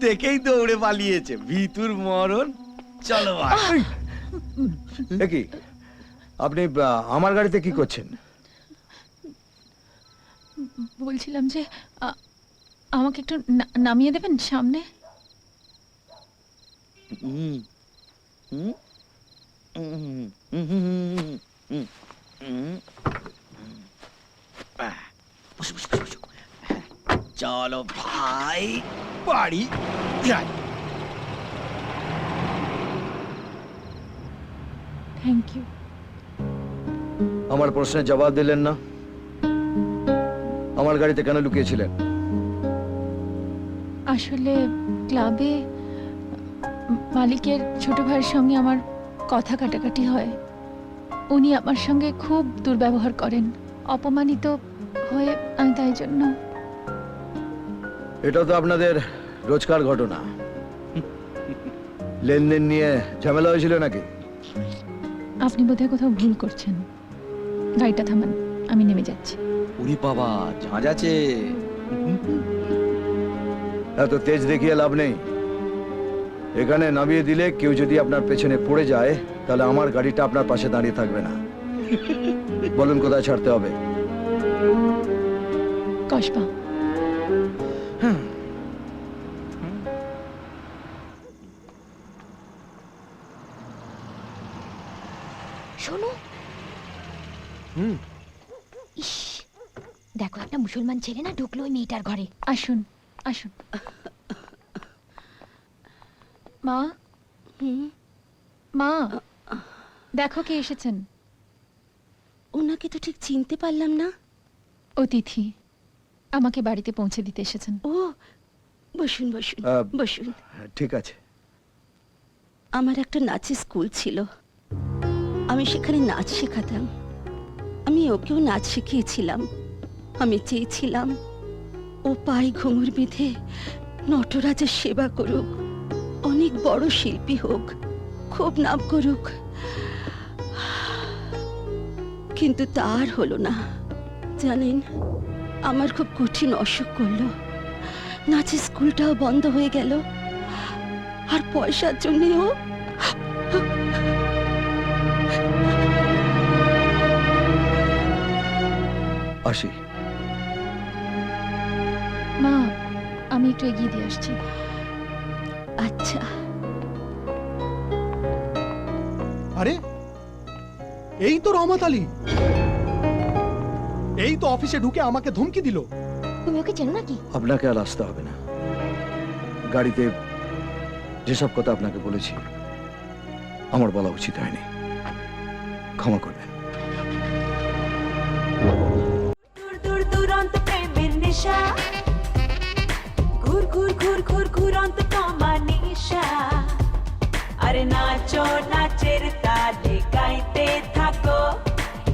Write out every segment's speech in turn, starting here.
দেখেই দৌড়ে পালিয়েছে। ভিতুর মরণ চলো ভাই এ আপনি আহ, আমার গাড়িতে কি করছেন? বলছিলাম যে আ- আমাকে একটু না- নামিয়ে দেবেন সামনে? হুম। হুম? হুম, হুম, হুম, হুম, হুম। আহ, বসো, বসো, বসো, বসো। চলো ভাই। বাড়ি যাই। থ্যাংক ইউ আমার প্রশ্নের জবাব দিলেন না। আমার গাড়িতে কেন লুকিয়েছিলেন? আসলে ক্লাবে মালিকের ছোট ভাইয়ের সঙ্গে আমার কথা কাটাকাটি হয়। উনি আমার সঙ্গে খুব দুর্ব্যবহার করেন। অপমানিত হয়ে আমি তাই জন্য এটা তো আপনাদের রোজকার ঘটনা। লেনদেন নিয়ে ঝামেলা হয়েছিল নাকি? আপনি বোধহয় কোথাও ভুল করছেন। গাড়িটা থামান আমি নেমে যাচ্ছি। উরি বাবা ঝাঁঝ আছে। এত তেজ দেখিয়ে লাভ নেই। এখানে নামিয়ে দিলে কেউ যদি আপনার পেছনে পড়ে যায় তাহলে আমার গাড়িটা আপনার পাশে দাঁড়িয়ে থাকবে না। বলুন কোথায় ছাড়তে হবে। কসবা। শোনো। ইস দেখো একটা মুসলমান ছেলে না ঢুকলো ওই মেয়েটার ঘরে। আসুন আসুন। মা? মা দেখো কে এসেছেন। ওনাকে তো ঠিক চিনতে পারলাম না। অতিথি আমাকে বাড়িতে পৌঁছে দিতে এসেছেন। ও বসুন বসুন বসুন। ঠিক আছে। আমার একটা নাচের স্কুল ছিল। আমি সেখানে নাচ শেখাতাম। আমি ওকেও নাচ শিখিয়েছিলাম। আমি চেয়েছিলাম, ও পায়ে ঘুঙুর বেঁধে নটরাজের সেবা করুক, অনেক বড় শিল্পী হোক খুব নাম করুক। কিন্তু তার হলো না। জানেন, আমার খুব কঠিন অসুখ করল। নাচের স্কুলটাও বন্ধ হয়ে গেল। আর পয়সার জন্যেও আসি মা আমি একটু এগিয়ে দিয়ে আসছি। আচ্ছা। আরে এই তো রহমত আলী। এই তো অফিসে ঢুকে আমাকে ধমকি দিল। তুমি ওকে চেনো নাকি? আপনাকে আর আসতে হবে না। গাড়িতে যেসব কথা আপনাকে বলেছি আমার বলা উচিত হয়নি। ক্ষমা করবেন। প্রেমের নেশা। ঘুর ঘুর ঘুর ঘুর ঘুরন্ত তোমার নিশা। আরে নাচো, নাচের তালে গাইতে থাকো।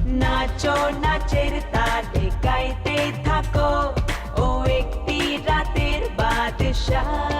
নাচো, নাচের তালে গাইতে থাকো। ও একটি রাতের বাদশা।